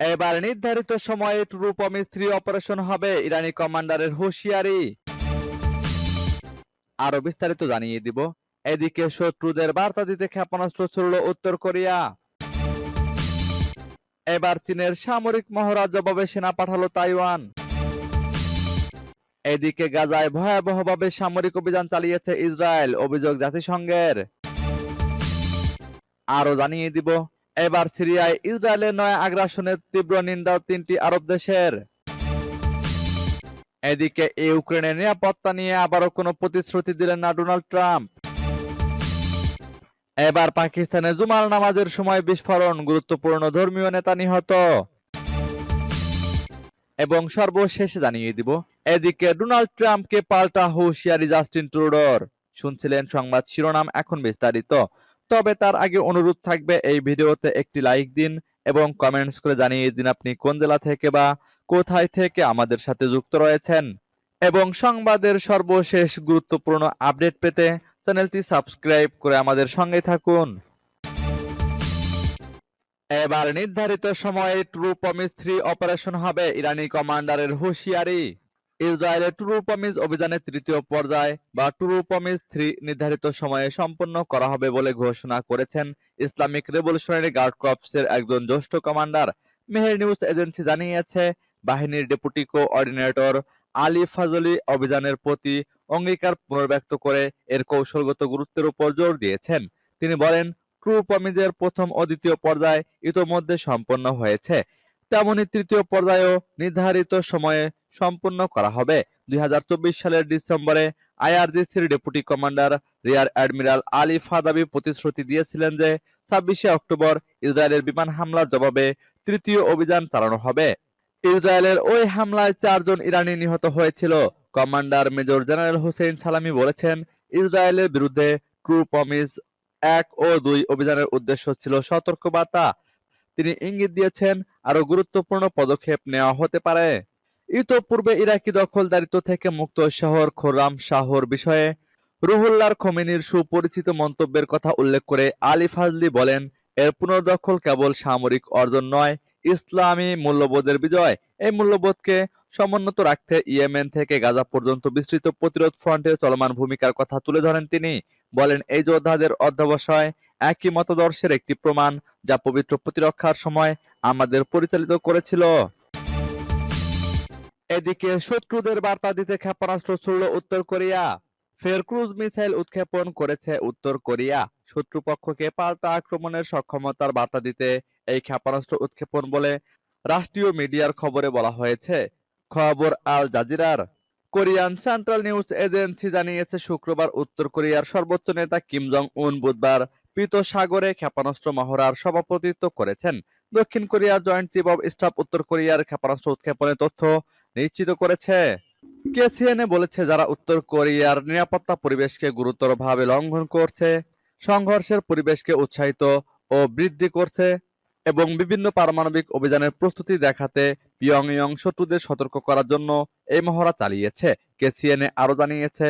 এবার নির্ধারিত সময়ে ট্রু প্রমিস থ্রি অপারেশন হবে, ইরানি কমান্ডারের হুঁশিয়ারি। আরও বিস্তারিত জানিয়ে দিব। এদিকে শত্রুদের বার্তা দিতে ক্ষেপণাস্ত্র ছুড়ল উত্তর কোরিয়া। এবার চীনের সামরিক মহড়া জবাবে সেনা পাঠালো তাইওয়ান। এদিকে গাজায় ভয়াবহভাবে সামরিক অভিযান চালিয়েছে ইসরায়েল, অভিযোগ জাতিসংঘের। আরও জানিয়ে দিব এবার সিরিয়ায় ইসরায়েলের নয়া আগ্রাসনের তীব্র নিন্দা তিনটি আরব দেশের। এদিকে ইউক্রেনের নিরাপত্তা নিয়ে আবারও কোনো প্রতিশ্রুতি দিলেন না ডোনাল্ড ট্রাম্প। এবার পাকিস্তানে জুমার নামাজের সময় বিস্ফোরণ, গুরুত্বপূর্ণ ধর্মীয় নেতা নিহত। এবং সর্বশেষ জানিয়ে দিব, এদিকে ডোনাল্ড ট্রাম্পকে পাল্টা হুঁশিয়ারি জাস্টিন ট্রুডোর। শুনছিলেন সংবাদ শিরোনাম, এখন বিস্তারিত। তবে তার আগে অনুরোধ থাকবে এই ভিডিওতে একটি লাইক দিন এবং কমেন্টস করে জানিয়ে দিন আপনি কোন জেলা থেকে বা কোথায় থেকে আমাদের সাথে যুক্ত রয়েছেন। এবং সংবাদের সর্বশেষ গুরুত্বপূর্ণ আপডেট পেতে চ্যানেলটি সাবস্ক্রাইব করে আমাদের সঙ্গে থাকুন। এবার নির্ধারিত সময়ে ট্রু প্রমিস থ্রি অপারেশন হবে, ইরানি কমান্ডারের হুঁশিয়ারি। ইসরায়েলের ট্রু প্রমিস অভিযানের তৃতীয় পর্যায় বা ট্রু প্রমিস থ্রি নির্ধারিত সময়ে সম্পন্ন করা হবে বলে ঘোষণা করেছেন ইসলামিক রেভলিউশনারি গার্ড কর্পসের একজন জ্যেষ্ঠ কমান্ডার। মেহের নিউজ এজেন্সি জানিয়েছে, বাহিনীর ডেপুটি কোঅর্ডিনেটর আলী ফাজলি অভিযানের প্রতি অঙ্গীকার পুনর্ব্যক্ত করে এর কৌশলগত গুরুত্বের উপর জোর দিয়েছেন। তিনি বলেন ট্রু প্রমিজের প্রথম ও দ্বিতীয় পর্যায় ইতোমধ্যে সম্পন্ন হয়েছে। তেমনি তৃতীয় পর্যায়েও নির্ধারিত সময়ে সম্পন্ন করা হবে। দুই হাজার চব্বিশ সালের ডিসেম্বরে আইআরজিসির deputy commander rear admiral Ali Fadavi প্রতিশ্রুতি দিয়েছিলেন যে ছাব্বিশে অক্টোবর ইসরায়েলের বিমান হামলার জবাবে তৃতীয় অভিযান চালানো হবে। ইসরায়েলের ওই হামলায় চারজন ইরানি নিহত হয়েছিল। কমান্ডার মেজর জেনারেল হুসেইন সালামি বলেছেন, ইসরায়েলের বিরুদ্ধে ট্রু প্রমিস এক ও দুই অভিযানের উদ্দেশ্য ছিল সতর্কবার্তা। তিনি ইঙ্গিত দিয়েছেন আরও গুরুত্বপূর্ণ পদক্ষেপ নেওয়া হতে পারে। ইতোপূর্বে ইরাকি দখলদারিত্ব থেকে মুক্ত শহর খোরাম শাহর বিষয়ে রুহুল্লার খোমেনির সুপরিচিত মন্তব্যের কথা উল্লেখ করে আলী ফাজলি বলেন, এর পুনর্দখল কেবল সামরিক অর্জন নয়, ইসলামী মূল্যবোধের বিজয়। এই মূল্যবোধকে সমুন্নত রাখতে ইয়েমেন থেকে গাজা পর্যন্ত বিস্তৃত প্রতিরোধ ফ্রন্টে চলমান ভূমিকার কথা তুলে ধরেন তিনি। বলেন, এই যোদ্ধাদের অধ্যবসায় একই মতদর্শের একটি প্রমাণ যা পবিত্র প্রতিরক্ষার সময় আমাদের পরিচালিত করেছিল। এদিকে শত্রুদের বার্তা দিতে ক্ষেপণাস্ত্র ছুড়ল উত্তর কোরিয়া। ফের ক্রুজ মিসাইল উৎক্ষেপণ করেছে উত্তর কোরিয়া। শত্রুপক্ষকে পাল্টা আক্রমণের সক্ষমতার বার্তা দিতে এই ক্ষেপণাস্ত্র উৎক্ষেপণ বলে রাষ্ট্রীয় মিডিয়ার খবরে বলা হয়েছে। খবর আল জাজিরার। কোরিয়ান সেন্ট্রাল নিউজ এজেন্সি জানিয়েছে, শুক্রবার উত্তর কোরিয়ার সর্বোচ্চ নেতা কিম জং উন বুধবার পীত সাগরে ক্ষেপণাস্ত্র মহড়ার সভাপতিত্ব করেছেন। দক্ষিণ কোরিয়ার জয়েন্ট চিফ অব স্টাফ উত্তর কোরিয়ার ক্ষেপণাস্ত্র উৎক্ষেপণের তথ্য নিশ্চিত করেছে। কেসিএনএ বলেছে যারা উত্তর কোরিয়ার নিরাপত্তা পরিবেশকে গুরুতরভাবে লঙ্ঘন করছে, সংঘর্ষের পরিবেশকে উৎসাহিত ও বৃদ্ধি করছে এবং বিভিন্ন পারমাণবিক অভিযানের প্রস্তুতি দেখাতে পিয়ংইয়ং শত্রুদের সতর্ক করার জন্য এই মহড়া চালিয়েছে। কেসিএনএ আরও জানিয়েছে,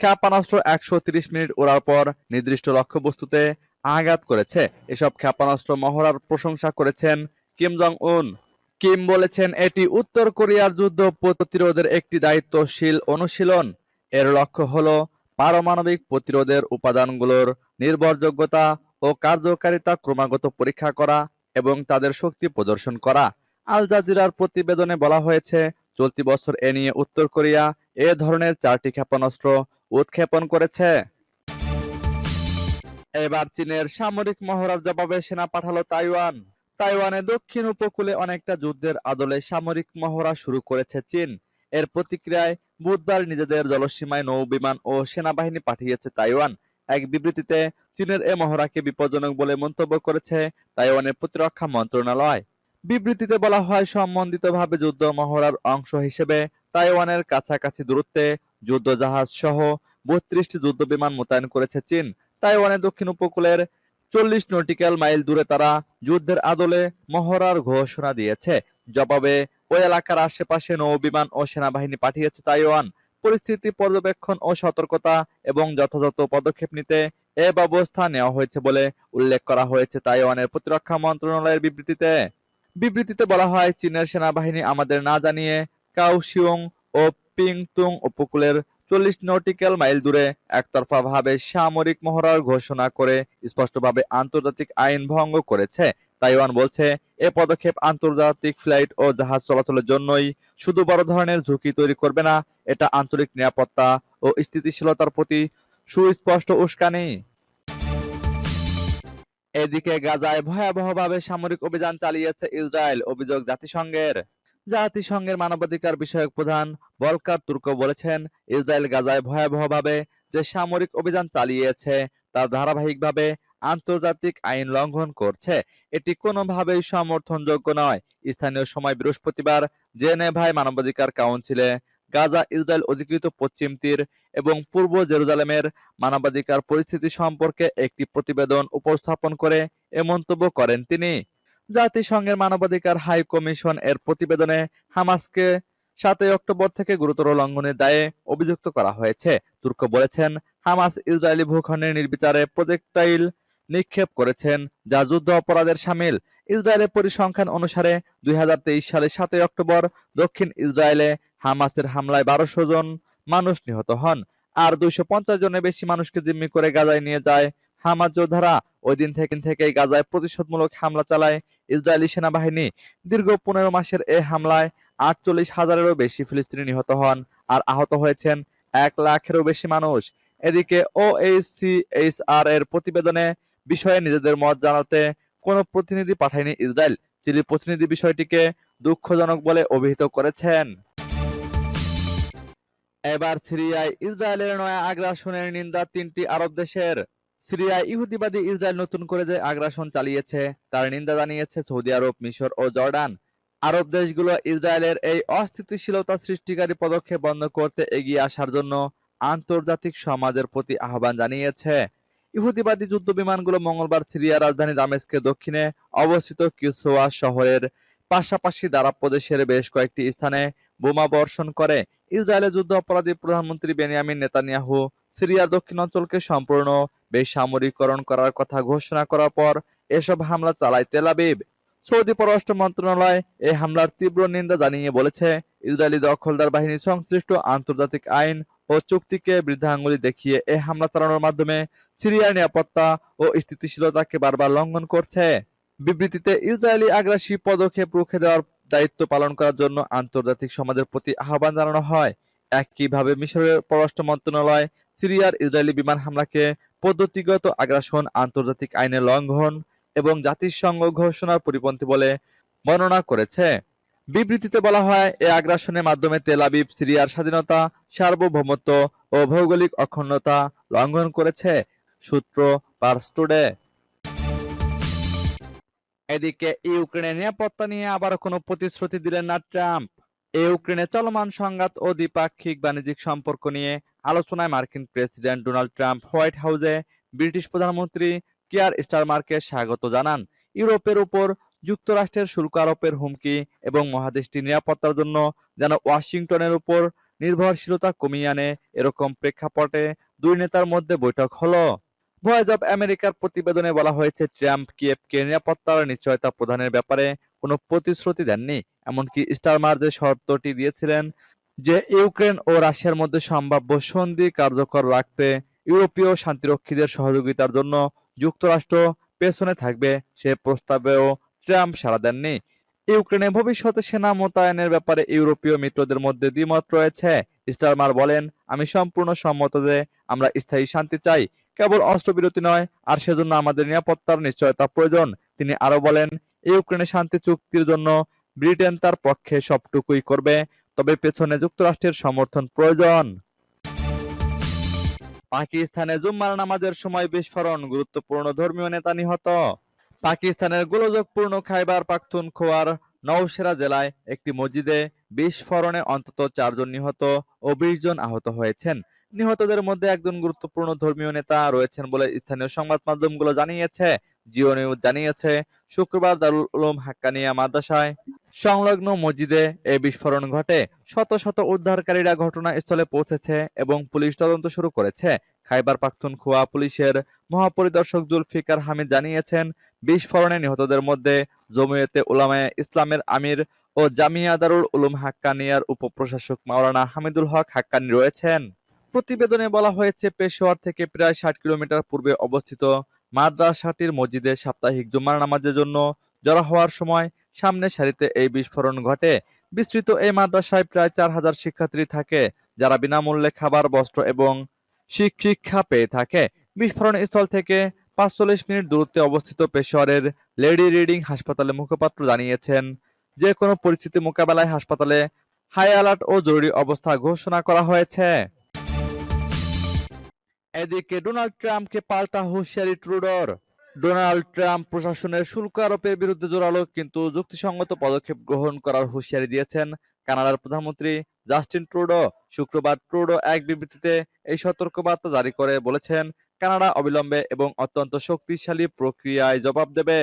ক্ষেপণাস্ত্র একশো মিনিট ওড়ার পর নির্দিষ্ট লক্ষ্যবস্তুতে আঘাত করেছে। এসব ক্ষেপণাস্ত্র মহড়ার প্রশংসা করেছেন কিম জং উন কিম বলেছেন, এটি উত্তর কোরিয়ার যুদ্ধ প্রতিরোধের একটি দায়িত্বশীল অনুশীলন। এর লক্ষ্য হল পারমাণবিক প্রতিরোধের উপাদানগুলোর নির্ভরযোগ্যতা ও কার্যকারিতা ক্রমাগত পরীক্ষা করা এবং তাদের শক্তি প্রদর্শন করা। আল জাজিরার প্রতিবেদনে বলা হয়েছে, চলতি বছর এ নিয়ে উত্তর কোরিয়া এ ধরনের চারটি ক্ষেপণাস্ত্র উৎক্ষেপণ করেছে। এবার চীনের সামরিক মহড়ার জবাবে সেনা পাঠালো তাইওয়ান। তাইওয়ানে দক্ষিণ উপকূলে অনেকটা যুদ্ধের আদলে সামরিক মহড়া শুরু করেছে চীন। এর প্রতিক্রিয়ায় বুধবার নিজেদের জলসীমায় নৌবিমান ও সেনাবাহিনী পাঠিয়েছে তাইওয়ান। এক বিবৃতিতে, চীনের এ মহড়াকে বিপজ্জনক বলে মন্তব্য করেছে তাইওয়ানের প্রতিরক্ষা মন্ত্রণালয়। বিবৃতিতে বলা হয়, সম্বন্ধিতভাবে যুদ্ধ মহড়ার অংশ হিসেবে তাইওয়ানের কাছাকাছি দূরত্বে যুদ্ধ জাহাজ সহ বত্রিশটি যুদ্ধ বিমান মোতায়েন করেছে চীন। তাইওয়ানের দক্ষিণ উপকূলের চল্লিশ নটিক্যাল মাইল দূরে তারা যুদ্ধের আদলে মহড়ার ঘোষণা দিয়েছে। জবাবে, ওই এলাকার আশেপাশে নৌবিমান ও সেনাবাহিনী পাঠিয়েছে তাইওয়ান। পরিস্থিতি পর্যবেক্ষণ ও সতর্কতা এবং যথাযথ পদক্ষেপ নিতে এ ব্যবস্থা নেওয়া হয়েছে বলে উল্লেখ করা হয়েছে তাইওয়ানের প্রতিরক্ষা মন্ত্রণালয়ের বিবৃতিতে। বিবৃতিতে বলা হয়, চীনের সেনাবাহিনী আমাদের না জানিয়ে কাউশিয়ং ও পিংতুং উপকূলের চল্লিশ নটিক্যাল মাইল দূরে একতরফাভাবে সামরিক মহড়ার ঘোষণা করে স্পষ্টভাবে আন্তর্জাতিক আইন ভঙ্গ করেছে। তাইওয়ান বলছে, এ পদক্ষেপ আন্তর্জাতিক ফ্লাইট ও জাহাজ চলাচলের জন্যই শুধু বড় ধরনের ঝুঁকি তৈরি করবে না, এটা আন্তরিক নিরাপত্তা ও স্থিতিশীলতার প্রতি সুস্পষ্ট উস্কানি। এদিকে গাজায় ভয়াবহভাবে সামরিক অভিযান চালিয়েছে ইসরায়েল, অভিযোগ জাতিসংঘের। জাতিসংঘের মানবাধিকার বিষয়ক প্রধান বলকার তুর্ক বলেছেন, ইসরায়েল গাজায় ভয়াবহভাবে যে সামরিক অভিযান চালিয়েছে তা ধারাবাহিকভাবে আন্তর্জাতিক আইন লঙ্ঘন করছে, এটি কোনোভাবেই সমর্থনযোগ্য নয়। স্থানীয় সময় বৃহস্পতিবার জেনেভায় মানবাধিকার কাউন্সিলে গাজা ইসরায়েল অধিকৃত পশ্চিম তীর এবং পূর্ব জেরুজালেমের মানবাধিকার পরিস্থিতি সম্পর্কে একটি প্রতিবেদন উপস্থাপন করে এ মন্তব্য করেন তিনি। জাতিসংঘের মানবাধিকার হাই কমিশন এর প্রতিবেদনে হামাসকে সাতই অক্টোবর থেকে গুরুতর লঙ্ঘনের দায়ে অভিযুক্ত করা হয়েছে। তুর্ক বলেছেন, হামাস ইসরায়েলি ভূখণ্ডের নির্বিচারে প্রজেক্টাইল নিক্ষেপ করেছেন, যা যুদ্ধ অপরাধের সামিল। ইসরায়েলের পরিসংখ্যান অনুসারে, দুই হাজার তেইশ সালে সাতই অক্টোবর দক্ষিণ ইসরায়েলে হামাসের হামলায় বারোশো জন মানুষ নিহত হন, আর দুইশো পঞ্চাশ জনের বেশি মানুষকে জিম্মি করে গাজায় নিয়ে যায় হামাস যোদ্ধারা। ওই দিন থেকে থেকেই গাজায় প্রতিশোধমূলক হামলা চালায় ইসরায়েলি সেনাবাহিনী দীর্ঘ পনেরো মাসের এ হামলায় আটচল্লিশ হাজারেরও বেশি ফিলিস্তিনি নিহত হন আর আহত হয়েছেন এক লাখেরও বেশি মানুষ। এদিকে ওএইচসিএইচআর এর প্রতিবেদনে বিষয়ে নিজেদের মত জানাতে কোনো প্রতিনিধি পাঠায়নি ইসরায়েল চিলির প্রতিনিধি বিষয়টিকে দুঃখজনক বলে অভিহিত করেছেন। এবার সিরিয়ায় ইসরায়েলের নয়া আগ্রাসনের নিন্দা তিনটি আরব দেশের। সিরিয়ায় ইহুদিবাদী ইসরায়েল নতুন করে যে আগ্রাসন চালিয়েছে, তার নিন্দা জানিয়েছে সৌদি আরব, মিশর ও জর্ডান। আরব দেশগুলো ইসরায়েলের এই অস্থিতিশীলতা সৃষ্টিকারী পদক্ষেপ বন্ধ করতে এগিয়ে আসার জন্য আন্তর্জাতিক সমাজের প্রতি আহ্বান জানিয়েছে। ইহুদিবাদী যুদ্ধ বিমানগুলো মঙ্গলবার সিরিয়ার রাজধানী দামেস্কের দক্ষিণে অবস্থিত কিসোয়া শহরের পাশাপাশি দারাব প্রদেশের বেশ কয়েকটি স্থানে বোমা বর্ষণ করে। ইসরায়েলের যুদ্ধ অপরাধী প্রধানমন্ত্রী বেনিয়ামিন নেতানিয়াহু সিরিয়ার দক্ষিণ অঞ্চলকে সম্পূর্ণ বেসামরিকরণ করার কথা ঘোষণা করার পর এসব হামলা চালায় তেল আবিব। সৌদি পররাষ্ট্র মন্ত্রণালয় এই হামলার তীব্র নিন্দা জানিয়ে বলেছে, ইসরায়েলি দখলদার বাহিনী সংশ্লিষ্ট আন্তর্জাতিক আইন ও চুক্তিকে বৃদ্ধাঙ্গুলি দেখিয়ে এই হামলা চালানোর মাধ্যমে সিরিয়ার নিরাপত্তা ও স্থিতিশীলতাকে বারবার লঙ্ঘন করছে। বিবৃতিতে ইসরায়েলি আগ্রাসী পদক্ষেপ রুখে দেওয়ার দায়িত্ব পালন করার জন্য আন্তর্জাতিক সমাজের প্রতি আহ্বান জানানো হয়। একইভাবে মিশরের পররাষ্ট্র মন্ত্রণালয় সিরিয়ার ইসরায়েলি বিমান হামলাকে পদ্ধতিগত আগ্রাসন, আন্তর্জাতিক আইনের লঙ্ঘন এবং জাতিসংঘ ঘোষণার পরিপন্থী বলে বর্ণনা করেছে। বিবৃতিতে বলা হয়, এ আগ্রাসনের মাধ্যমে তেল আবিব সিরিয়ার স্বাধীনতা, সার্বভৌমত্ব ও ভৌগোলিক অখণ্ডতা লঙ্ঘন করেছে, সূত্র পার্স টুডে। এদিকে ইউক্রেনের নিরাপত্তা নিয়ে আবার কোনো প্রতিশ্রুতি দিলেন না ট্রাম্প। ইউক্রেনে চলমান সংঘাত ও দ্বিপাক্ষিক বাণিজ্যিক সম্পর্ক নিয়ে আলোচনায় মার্কিন প্রেসিডেন্ট ডোনাল্ড ট্রাম্প হোয়াইট হাউসে ব্রিটিশ প্রধানমন্ত্রী কিয়ার স্টারমারকে স্বাগত জানান। ইউরোপের উপর যুক্তরাষ্ট্রের শুল্ক আরোপের হুমকি এবং মহাদেশটির নিরাপত্তার জন্য যেন ওয়াশিংটনের উপর নির্ভরশীলতা কমিয়ে আনে এরকম প্রেক্ষাপটে দুই নেতার মধ্যে বৈঠক হলো। ভয়েস অব আমেরিকার প্রতিবেদনে বলা হয়েছে, ট্রাম্প কিয়েভকে নিরাপত্তার নিশ্চয়তা প্রদানের ব্যাপারে কোনো প্রতিশ্রুতি দেননি। এমনকি স্টারমার যে শর্তটি দিয়েছিলেন যে, ইউক্রেন ও রাশিয়ার মধ্যে সম্ভাব্য সন্ধি কার্যকর রাখতে ইউরোপীয় শান্তিরক্ষীদের সহযোগিতার জন্য যুক্তরাষ্ট্র পেছনে থাকবে। সে প্রস্তাবেও ট্রাম্প সাড়া দেননি। ইউক্রেনে ভবিষ্যতে সেনা মোতায়েনের ব্যাপারে ইউরোপীয় মিত্রদের মধ্যে দ্বিমত রয়েছে। স্টারমার বলেন, আমি সম্পূর্ণ সম্মত যে আমরা স্থায়ী শান্তি চাই। কেবল অস্ত্রবিরতি নয়, আর সেজন্য আমাদের নিরাপত্তার নিশ্চয়তা প্রয়োজন। তিনি আরও বলেন ইউক্রেনে শান্তি চুক্তির জন্য ব্রিটেন তার পক্ষে সবটুকুই করবে। তবে পেছনে যুক্তরাষ্ট্রের সমর্থন প্রয়োজন। পাকিস্তানে জুম্মার নামাজের সময় বিস্ফোরণ, গুরুত্বপূর্ণ ধর্মীয় নেতা নিহত। পাকিস্তানের গোলযোগপূর্ণ খাইবার পাখতুনখোয়ার নওশেরা জেলায় একটি মসজিদে বিস্ফোরণে অন্তত চারজন নিহত ও বিশ জন আহত হয়েছেন। নিহতদের মধ্যে একজন গুরুত্বপূর্ণ ধর্মীয় নেতা রয়েছেন বলে স্থানীয় সংবাদ মাধ্যমগুলো জানিয়েছে। জিও নিউজ জানিয়েছে, শুক্রবার দারুল উলুম হাক্কানিয়া মাদ্রাসায় সংলগ্ন মসজিদে এই বিস্ফোরণ ঘটে। শত শত উদ্ধারকারীরা ঘটনাস্থলে পৌঁছেছে এবং পুলিশ তদন্ত শুরু করেছে। খাইবার পাখতুনখোয়া পুলিশের মহাপরিদর্শক জুলফিকার হামিদ জানিয়েছেন, বিস্ফোরণে নিহতদের মধ্যে জমিয়তে উলামায়ে ইসলামের আমির ও জামিয়া দারুল উলুম হাক্কানিয়ার উপপ্রশাসক মাওলানা হামিদুল হক হাক্কানি রয়েছেন। প্রতিবেদনে বলা হয়েছে, পেশোয়ার থেকে প্রায় ষাট কিলোমিটার পূর্বে অবস্থিত মাদ্রাসাটির মসজিদে সাপ্তাহিক জুমার নামাজের জন্য জড়ো হওয়ার সময় সামনের সারিতে এই বিস্ফোরণ ঘটে। বিস্তৃত এই মাদ্রাসায় প্রায় চার হাজার শিক্ষার্থী থাকে, যারা বিনামূল্যে খাবার, বস্ত্র এবং শিক- শিক্ষা পেয়ে থাকে। বিস্ফোরণ স্থল থেকে পাঁচচল্লিশ মিনিট দূরত্বে অবস্থিত পেশোয়ারের লেডি রিডিং হাসপাতালের মুখপাত্র জানিয়েছেন যে কোনো পরিস্থিতি মোকাবেলায় হাসপাতালে হাই অ্যালার্ট ও জরুরি অবস্থা ঘোষণা করা হয়েছে। এদিকে ডোনাল্ড ট্রাম্পকে পাল্টা হুঁশিয়ারি ট্রুডোর। ডোনাল্ড ট্রাম্প প্রশাসনের শুল্ক আরোপের বিরুদ্ধে জোরালো, কিন্তু যুক্তিসঙ্গত পদক্ষেপ গ্রহণ করার হুঁশিয়ারি দিয়েছেন কানাডার প্রধানমন্ত্রী জাস্টিন ট্রুডো। শুক্রবার ট্রুডো এক বিবৃতিতে এই সতর্কবার্তা জারি করে বলেছেন, কানাডা অবিলম্বে এবং অত্যন্ত শক্তিশালী প্রক্রিয়ায় জবাব দেবে।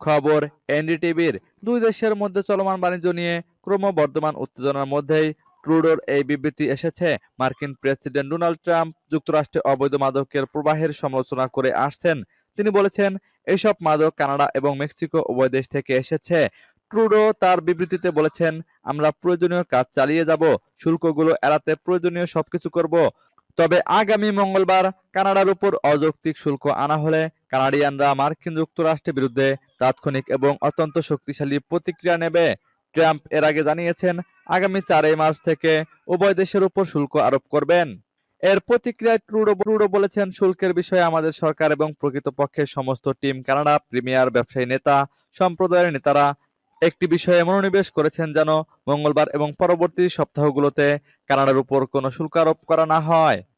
খবর এনডিটিভির। দুই দেশের মধ্যে চলমান বাণিজ্য নিয়ে ক্রমবর্ধমান উত্তেজনার মধ্যেই ট্রুডোর এই বিবৃতি এসেছে। মার্কিন প্রেসিডেন্ট ডোনাল্ড ট্রাম্প যুক্তরাষ্ট্রে অবৈধ মাদকের প্রবাহের সমালোচনা করে আসছেন। তিনি বলেছেন এইসব মাদক কানাডা এবং মেক্সিকো উভয় দেশ থেকে এসেছে। ট্রুডো তার বিবৃতিতে বলেছেন, আমরা প্রয়োজনীয় কাজ চালিয়ে যাব, শুল্কগুলো এড়াতে প্রয়োজনীয় সবকিছু করব। তবে আগামী মঙ্গলবার কানাডার উপর অযৌক্তিক শুল্ক আনা হলে কানাডিয়ানরা মার্কিন যুক্তরাষ্ট্রের বিরুদ্ধে তাৎক্ষণিক এবং অত্যন্ত শক্তিশালী প্রতিক্রিয়া নেবে। ট্রাম্প এর আগে জানিয়েছেন, আগামী চারই মার্চ থেকে উভয় দেশের উপর শুল্ক আরোপ করবেন। এর প্রতিক্রিয়ায় ট্রুডো ট্রুডো বলেছেন, শুল্কের বিষয়ে আমাদের সরকার এবং প্রকৃতপক্ষে সমস্ত টিম কানাডা, প্রিমিয়ার ব্যবসায়ী নেতা, সম্প্রদায়ের নেতারা একটি বিষয়ে মনোনিবেশ করেছেন যেন মঙ্গলবার এবং পরবর্তী সপ্তাহগুলোতে কানাডার উপর কোনো শুল্ক আরোপ করা না হয়।